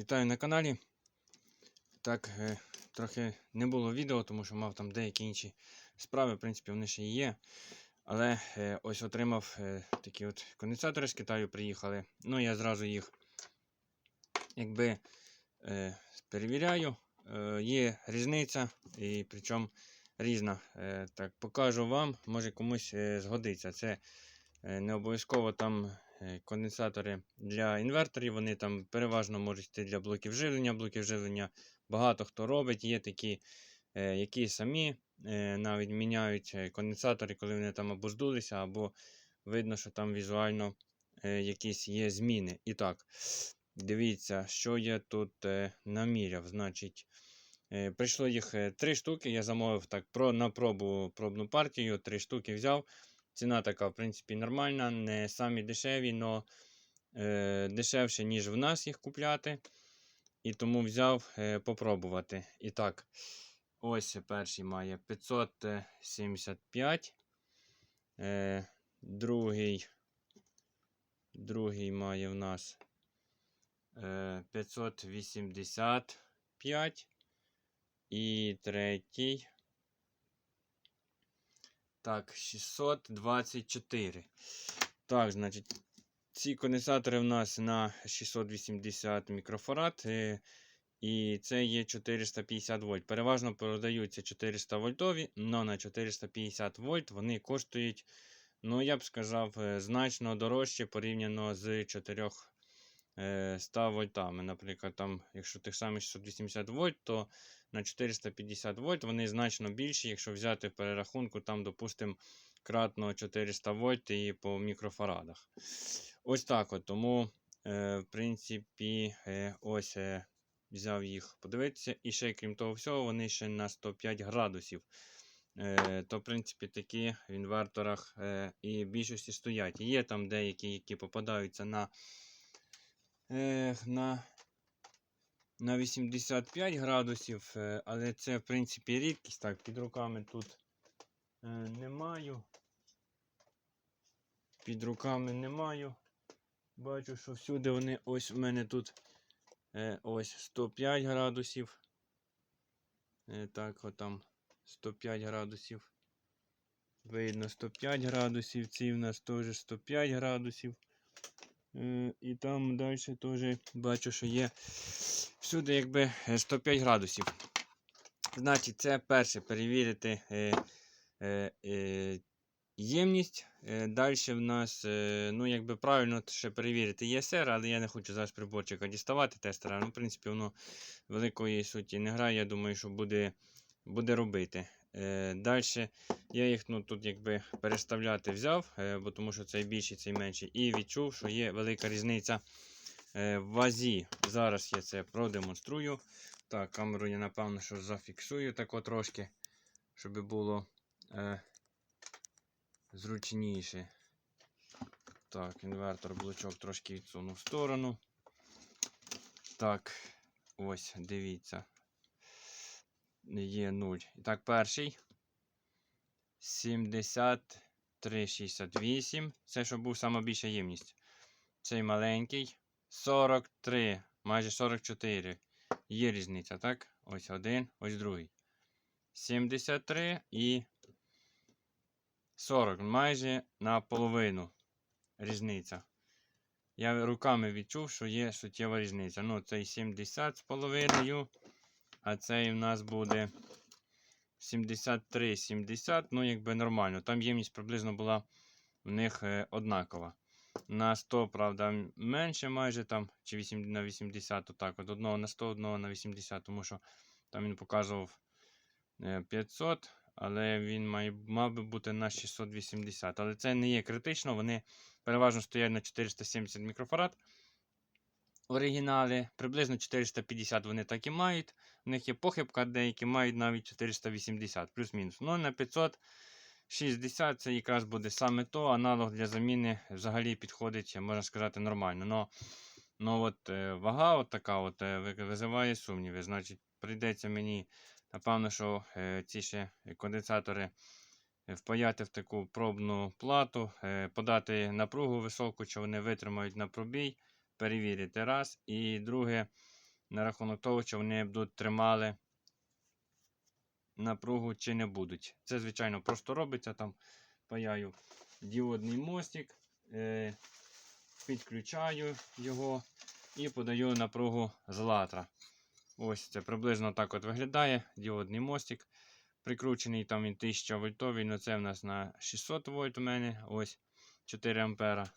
Вітаю на каналі. Так, е, трохи не було відео, тому що мав там деякі інші справи, в принципі, вони ще і є. Але е, ось отримав е, такі от конденсатори з Китаю приїхали. Ну, я зразу їх якби перевіряю. Є різниця, і причому різна. Так, покажу вам, може комусь згодиться. Це не обов'язково там конденсатори для інверторів, вони там переважно можуть йти для блоків живлення. Блоків живлення багато хто робить. Є такі, е, які самі е, навіть міняють е, конденсатори, коли вони там або здулися, або видно, що там візуально е, якісь є зміни. І так, дивіться, що я тут е, наміряв. Значить, е, прийшло їх е, три штуки. Я замовив так про, на пробу пробну партію, три штуки взяв. Ціна така, в принципі, нормальна, не самі дешеві, але е, дешевше, ніж в нас їх купляти. І тому взяв е, попробувати. І так, ось перший має 575. Е, другий, другий має в нас е, 585. І третій. Так, 624. Так, значить, ці конденсатори в нас на 680 мікрофарад. е, І це є 450 вольт. Переважно продаються 400 вольтові, але на 450 вольт вони коштують, ну, я б сказав, е, значно дорожче порівняно з 400 вольтами. Наприклад, там, якщо тих самих 680 вольт, то на 450 вольт вони значно більші. Якщо взяти в перерахунку, там, допустимо, кратно 400 вольт і по мікрофарадах. Ось так от. Тому, е, в принципі, е, ось е, взяв їх подивитися. І ще, крім того всього, вони ще на 105 градусів. Е, то, в принципі, такі в інверторах е, і більшості стоять. Є там деякі, які попадаються на, е, на, на 85 градусів, е, але це, в принципі, рідкість. Так, під руками тут е, не маю. Під руками не маю. Бачу, що всюди вони ось у мене тут е, ось 105 градусів. Так, отам 105 градусів. Видно 105 градусів. Ці в нас теж 105 градусів. Е, і там далі теж бачу, що є всюди якби е, 105 градусів. Значить, це перше перевірити е, е, е, ємність. Е, Далі в нас, е, ну, якби правильно ще перевірити ЄСР, але я не хочу зараз приборчика діставати тестера. Ну, в принципі, воно великої суті не грає. Я думаю, що буде, буде робити. Е, Далі я їх ну, тут якби переставляти взяв, е, бо тому що цей більший, цей менший. І відчув, що є велика різниця е, в вазі. Зараз я це продемонструю. Так, камеру я напевно що зафіксую тако трошки, щоб було. Е, зручніше. Так, інвертор блочок трошки відсунув в сторону. Так, ось, дивіться. Є 0. І так, перший. 73,68. Це щоб був сама більша ємність. Цей маленький. 43, майже 44. Є різниця, так? Ось один, ось другий. 73 і 40, майже наполовину різниця. Я руками відчув, що є суттєва різниця. Ну, цей 70 з половиною, а цей у нас буде 73-70, ну, якби нормально. Там ємність приблизно була в них е, однакова. На 100, правда, менше майже там, чи 8 на 80, отак, от одного на 100, одного на 80, тому що там він показував е, 500 але він має, мав би бути на 680. Але це не є критично, вони переважно стоять на 470 мікрофарад. Оригінали, приблизно 450 вони так і мають. У них є похибка, деякі мають навіть 480, плюс-мінус. Ну, на 560 це якраз буде саме то. Аналог для заміни взагалі підходить, можна сказати, нормально. Но, но от, е, вага от така от, е, визиває сумніви. Значить, прийдеться мені Напевно, що е, ці ще конденсатори впаяти в таку пробну плату, подати напругу високу, чи вони витримають на пробій, перевірити раз. І друге, на рахунок того, чи вони будуть тримали напругу чи не будуть. Це, звичайно, просто робиться там. Паяю діодний мостик, е, підключаю його і подаю напругу з латра. Ось це приблизно так от виглядає. Діодний мостик. Прикручений там він 1000 вольтовий, але це в нас на 600 вольт у мене. Ось 4 ампера.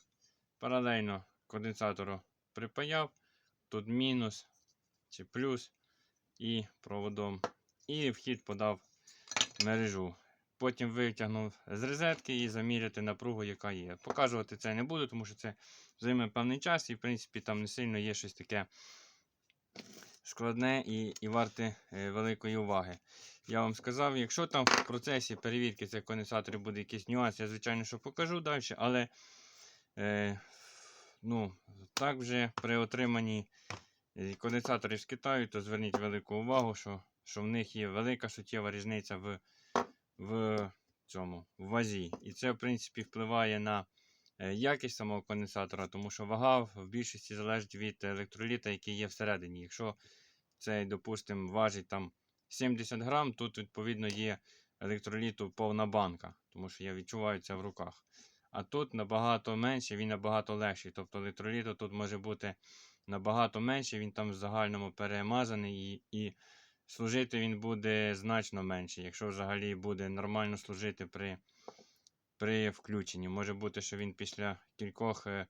Паралельно конденсатору припаяв. Тут мінус чи плюс і проводом. І вхід подав мережу. Потім витягнув з розетки і заміряти напругу, яка є. Показувати це не буду, тому що це займе певний час, і в принципі там не сильно є щось таке складне і, і варте е, великої уваги. Я вам сказав, якщо там в процесі перевірки цих конденсаторів буде якийсь нюанс, я звичайно що покажу далі, але е, ну, так вже при отриманні е, конденсаторів з Китаю, то зверніть велику увагу, що, що в них є велика суттєва різниця в, в цьому в вазі. І це, в принципі, впливає на е, якість самого конденсатора, тому що вага в більшості залежить від електроліта, який є всередині. Якщо цей, допустимо, важить там 70 грам, тут, відповідно, є електроліту повна банка, тому що я відчуваю це в руках. А тут набагато менше, він набагато легший. Тобто електроліту тут може бути набагато менше, він там в загальному перемазаний і, і служити він буде значно менше, якщо взагалі буде нормально служити при, при включенні. Може бути, що він після кількох е,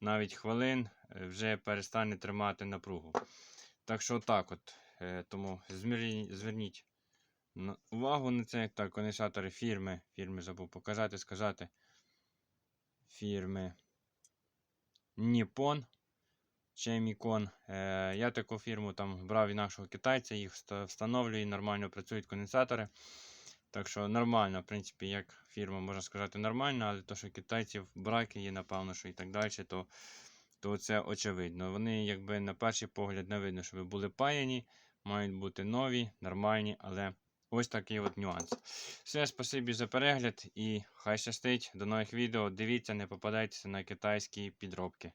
навіть хвилин е, вже перестане тримати напругу. Так що так от. Е, Тому зверніть увагу на це. Так, конденсатори фірми. Фірми забув показати, сказати. Фірми Nippon. Chemicon. Е, я таку фірму там брав від нашого китайця, їх вста- встановлюю, нормально працюють конденсатори. Так що нормально, в принципі, як фірма, можна сказати, нормальна, але то, що китайців браки є, напевно, що і так далі, то, то це очевидно. Вони, якби на перший погляд, не видно, що ви були паяні, мають бути нові, нормальні, але ось такий от нюанс. Все, спасибі за перегляд і хай щастить. До нових відео. Дивіться, не попадайтеся на китайські підробки.